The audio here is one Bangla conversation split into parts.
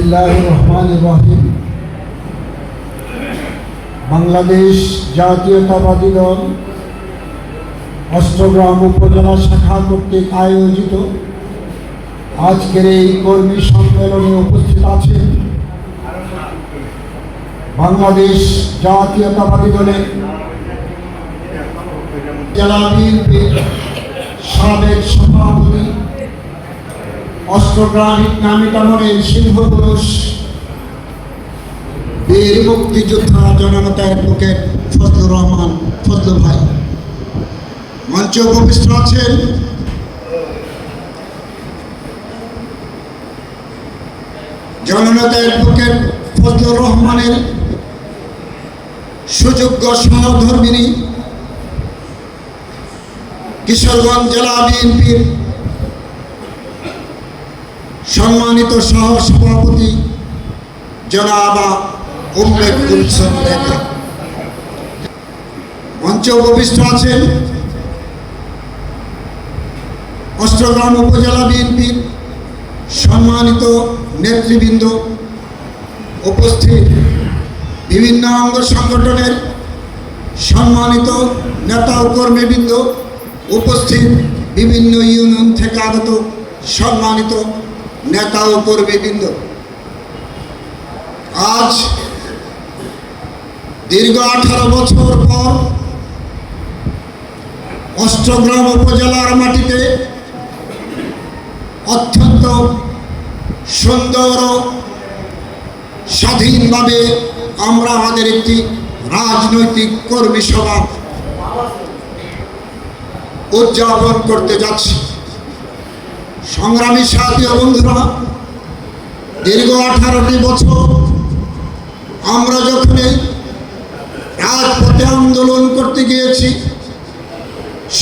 বিসমিল্লাহ রহমান রহিম। বাংলাদেশ জাতীয়তাবাদী দল অষ্টগ্রাম উপজেলা শাখা কর্তৃক আয়োজিত আজকের এই কর্মী সম্মেলনে উপস্থিত আছেন বাংলাদেশ জাতীয়তাবাদী দলের জেলা সাবেক সভাপতি অস্ত্রগ্রাম নামিটামনের সিংহপুরুষ বীর মুক্তিযোদ্ধা জননেতা অ্যাডভোকেট ফজলুর রহমান ফজলু ভাই। মঞ্চে উপবিষ্ট আছেন জননেতা অ্যাডভোকেট ফজলুর রহমানের সুযোগ্য সহধর্মিনী কিশোরগঞ্জ জেলা বিএনপির সম্মানিত সহ সভাপতি জনাবা উম্মে কুলসুম রেখা মঞ্চে উপবিষ্ট আছেন অষ্টগ্রাম উপজেলা বিএনপির সম্মানিত নেতৃবৃন্দ। উপস্থিত বিভিন্ন অঙ্গ সংগঠনের সম্মানিত নেতা ও কর্মীবৃন্দ। উপস্থিত বিভিন্ন ইউনিয়ন থেকে আগত সম্মানিত নেতা ও কর্মীবৃন্দ। আজ দীর্ঘ আঠারো বছর পর অষ্টগ্রাম উপজেলার মাটিতে অত্যন্ত সুন্দর স্বাধীনভাবে আমরা আমাদের একটি রাজনৈতিক কর্মী সভা উদযাপন করতে যাচ্ছি। সংগ্রামী সাথী ও বন্ধুরা, দীর্ঘ আঠারোটি বছর আমরা যখন রাজপথে আন্দোলন করতে গিয়েছি,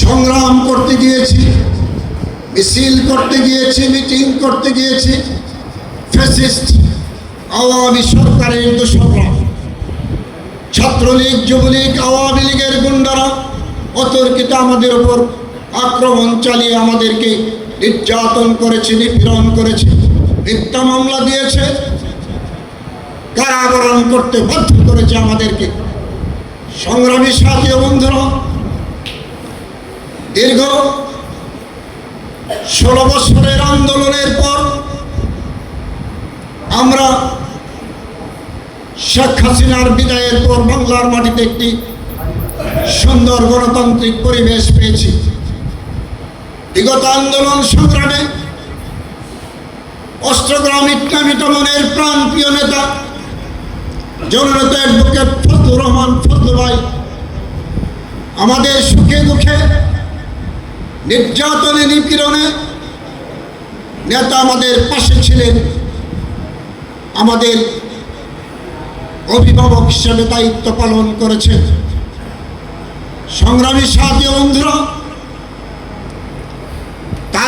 সংগ্রাম করতে গিয়েছি, মিছিল করতে গিয়েছি, মিটিং করতে গিয়েছি, ফ্যাসিস্ট, আওয়ামী সরকারের দোষরা ছাত্রলীগ, যুবলীগ, আওয়ামী লীগের গুন্ডারা অতর্কিত আমাদের ওপর আক্রমণ চালিয়ে আমাদেরকে নির্যাতন করেছে, নিপীড়ন করেছে, মিথ্যা মামলা দিয়েছে, কারাবরণ করতে বাধ্য করেছে আমাদেরকে। সংগ্রামী সাথী বন্ধুরা, দীর্ঘ ষোলো বছরের আন্দোলনের পর আমরা শেখ হাসিনার বিদায়ের পর বাংলার মাটিতে একটি সুন্দর গণতান্ত্রিক পরিবেশ পেয়েছি। বিগত আন্দোলন সংগ্রামে অষ্টগ্রাম ইটনামিটমনের প্রাণ প্রিয় নেতা অ্যাডভোকেট ফজলুর রহমান ফজলু ভাই, আমাদের সুখে দুঃখে, নির্যাতনে নিপীড়নে নেতা আমাদের পাশে ছিলেন। আমাদের অভিভাবক হিসেবে দায়িত্ব পালন করেছেন। সংগ্রামী সাথী বন্ধুরা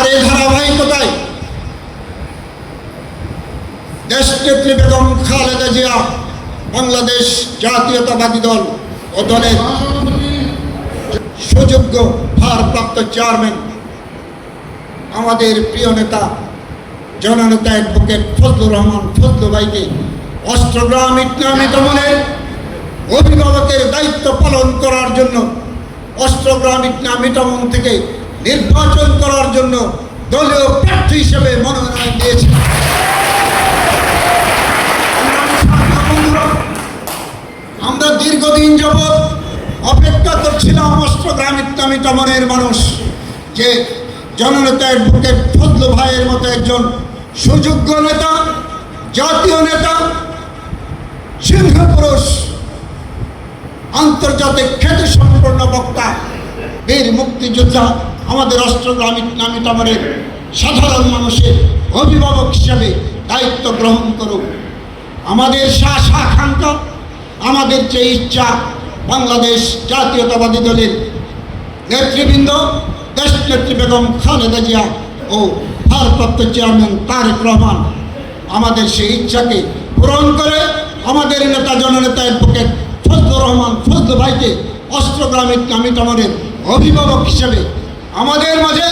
তার এই ধারাবাহিকতায় দেশনেত্রী বেগম খালেদা জিয়া, বাংলাদেশ জাতীয়তাবাদী দল ও দলের সুযোগ্য ভারপ্রাপ্ত চেয়ারম্যান, আমাদের প্রিয় নেতা, জননেতা অ্যাডভোকেট ফজলুর রহমান ফজলু ভাইকে অষ্টগ্রাম ইসলামী দমনের অভিভাবকের দায়িত্ব পালন করার জন্য অষ্টগ্রাম ইসলামী দমন থেকে নির্বাচন করার জন্য দলীয় প্রার্থী হিসেবে মনোনয়ন দিয়েছে আমরা দীর্ঘদিন যাবৎ অপেক্ষা করছিলাম অষ্টগ্রাম ইসলামী দমনের মানুষ যে জননেতা অ্যাডভোকেট ফজলু ভাইয়ের মতো একজন সুযোগ্য নেতা, জাতীয় নেতা সিংহপুরুষ আন্তর্জাতিক খ্যাতি সম্পন্ন বক্তা বীর মুক্তিযোদ্ধা আমাদের অষ্টগ্রাম ইসলামী দমনের সাধারণ মানুষের অভিভাবক হিসাবে দায়িত্ব গ্রহণ করুক। আমাদের শাহ আকাঙ্ক্ষা আমাদের যে ইচ্ছা বাংলাদেশ জাতীয়তাবাদী দলের নেতৃবৃন্দ, দেশ নেত্রী বেগম খালেদা জিয়া ও ভারপ্রাপ্ত চেয়ারম্যান তারেক রহমান আমাদের সেই ইচ্ছাকে পূরণ করে, আমাদের নেতা জননেতা অ্যাডভোকেট ফজলুর রহমান ফজলু ভাইকে অস্ত্রগ্রাম দমনের অভিভাবক হিসেবে আমাদের মাঝে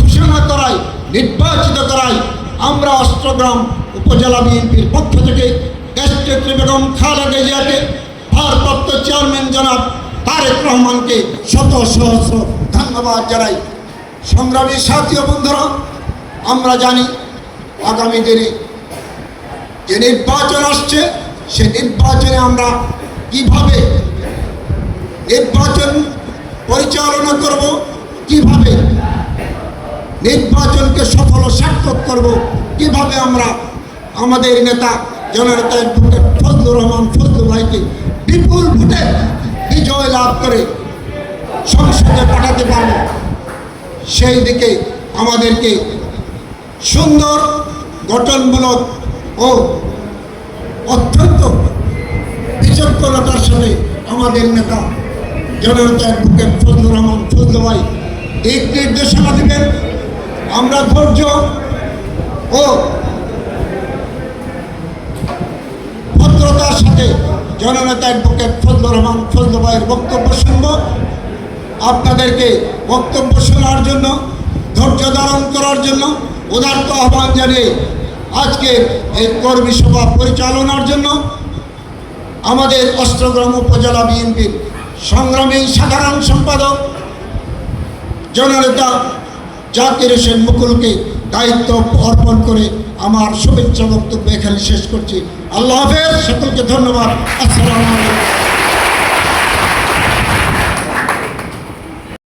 ঘোষণা করায় নির্বাচিত করায় আমরা অস্ত্রগ্রাম উপজেলা বিএনপির পক্ষ থেকে দেশনেত্রী বেগম খালেদা জিয়াকে ভারপ্রাপ্ত চেয়ারম্যান জনাব তারেক রহমানকে শত সহস্র ধন্যবাদ জানাই। সংগ্রামী সাথী বন্ধুরা, আমরা জানি আগামী দিনে যে নির্বাচন আসছে, সে নির্বাচনে আমরা কীভাবে নির্বাচন পরিচালনা করব, কীভাবে নির্বাচনকে সফল সার্থক করব, কীভাবে আমরা আমাদের নেতা জননেতা অ্যাডভোকেট ফজলুর রহমান ফজলুল ভাইকে বিপুল ভোটে বিজয় লাভ করে সংসদে পাঠাতে পারব, সেই দিকে আমাদেরকে সুন্দর, গঠনমূলক ও অত্যন্ত বিচক্ষণতার সাথে আমাদের নেতা জননেতা অ্যাডভোকেট ফজলুর রহমান ফজলু ভাই দিক নির্দেশনা দেবেন আমরা ধৈর্য ও ভদ্রতার সাথে জননেতা অ্যাডভোকেট ফজলুর রহমান ফজলু ভাইয়ের বক্তব্য শুনব। আপনাদেরকে বক্তব্য শোনার জন্য, ধৈর্য ধারণ করার জন্য উদার্ত আহ্বান জানিয়ে আজকে এই কর্মী সভা পরিচালনার জন্য আমাদের অষ্টগ্রাম উপজেলা বিএনপির সংগ্রামী সাধারণ সম্পাদক, জননেতা জাকির হোসেন মুকুলকে দায়িত্ব অর্পণ করে আমার শুভেচ্ছা বক্তব্য এখানে শেষ করছি। আল্লাহ হাফেজ, সকলকে ধন্যবাদ। আসসালামু আলাইকুম।